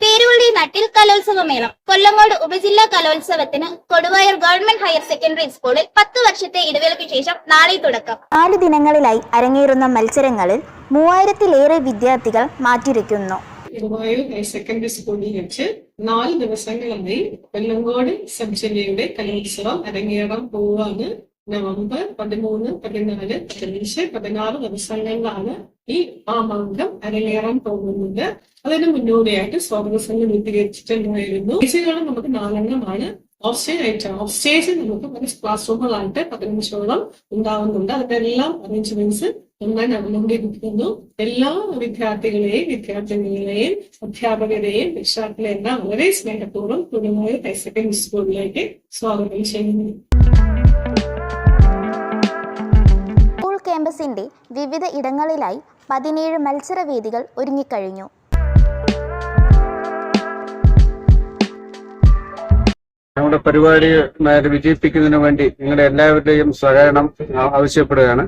പേരുവള്ളി നട്ടിൽ കലോത്സവമേളം കൊല്ലങ്ങോട് ഉപജില്ലാ കലോത്സവത്തിന് Koduvayur government higher secondary സ്കൂളിൽ പത്ത് വർഷത്തെ ഇടവേളയ്ക്ക് ശേഷം നാളെ തുടക്കം. നാല് ദിനങ്ങളിലായി അരങ്ങേറുന്ന മത്സരങ്ങളിൽ മൂവായിരത്തിലേറെ വിദ്യാർത്ഥികൾ മാറ്റിരിക്കുന്നു കൊടുവായൂർ ഹയർ സെക്കൻഡറി സ്കൂളിൽ വെച്ച് നാല് ദിവസങ്ങളായി കൊല്ലങ്കോട് സബ് ജില്ലയുടെ കലോത്സവം അരങ്ങേറാൻ പോവാണ് നവംബർ പതിമൂന്ന് പതിനാല് പതിനഞ്ച് പതിനാറ് ദിവസങ്ങളിലാണ് ഈ മാമാങ്കം അരങ്ങേറാൻ പോകുന്നത്. അതിന് മുന്നോടിയായിട്ട് സ്വാഗതസംഘം രൂപീകരിച്ചിട്ടുണ്ടായിരുന്നു. സ്റ്റേജുകൾ നമുക്ക് നാലെണ്ണമാണ്. ഓഫ് സ്റ്റേജ് ആയിട്ട് ഓഫ് സ്റ്റേജ് നമുക്ക് കുറച്ച് ക്ലാസ് റൂമുകളായിട്ട് പതിനഞ്ചോളം ഉണ്ടാവുന്നുണ്ട്. അതിന്റെ എല്ലാം അറേഞ്ച്മെന്റ്സ് നന്നായി നടന്നുകൊണ്ടിരിക്കുന്നു എല്ലാ വിദ്യാർത്ഥികളെയും വിദ്യാർത്ഥിനികളെയും അധ്യാപകരെയും രക്ഷാർത്ഥികളെയും എല്ലാം വളരെ സ്നേഹപൂർവം കുടുംബമായ ഹയർ സെക്കൻഡറി സ്കൂളിലേക്ക് സ്വാഗതം ചെയ്യുന്നു. സ്കൂൾ വിവിധ ഇടങ്ങളിലായി പതിനേഴ് മത്സരവേദികൾ ഒരുങ്ങിക്കഴിഞ്ഞു. നമ്മുടെ പരിപാടി നേരെ വിജയിപ്പിക്കുന്നതിന് വേണ്ടി നിങ്ങളുടെ എല്ലാവരുടെയും സഹകരണം ആവശ്യപ്പെടുകയാണ്.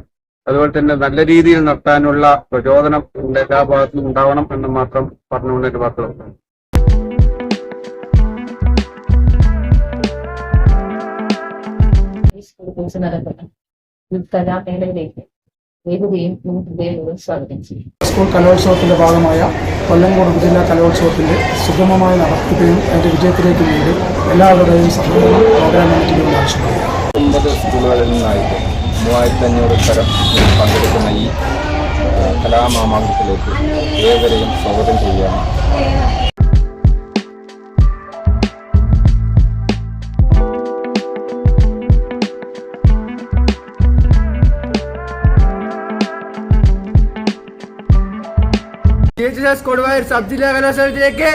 അതുപോലെ തന്നെ നല്ല രീതിയിൽ നടത്താനുള്ള പ്രചോദനം എല്ലാ ഭാഗത്തും ഉണ്ടാവണം എന്ന് മാത്രം പറഞ്ഞുകൊണ്ട് എന്റെ വാക്കുകൾ കലാമേളയിലേക്ക് ഏവരെയും നമുക്ക് ഹൃദയപൂർവം സ്വാഗതം ചെയ്യും സ്കൂൾ കലോത്സവത്തിന്റെ ഭാഗമായ കൊല്ലംകോട് ഉപജില്ലാ കലോത്സവത്തിന്റെ സുഗമമായ നടത്തിപ്പിനും അതിന്റെ വിജയത്തിലേക്ക് വേണ്ടി എല്ലാവരുടെയും സഹകരണം പ്രോഗ്രാം കമ്മിറ്റിയോട് ആവശ്യപ്പെടുന്നു ഒമ്പത് സ്കൂളുകളിൽ നിന്നായിട്ട് മൂവായിരത്തി അഞ്ഞൂറ് തരം പങ്കെടുക്കുന്ന ഈ കലാമാമാങ്കത്തിലേക്ക് ഏവരെയും സ്വാഗതം ചെയ്യുകയാണ്. കൊടുവായൂർ സബ് ജില്ലാ കലോത്സവത്തിലേക്ക്.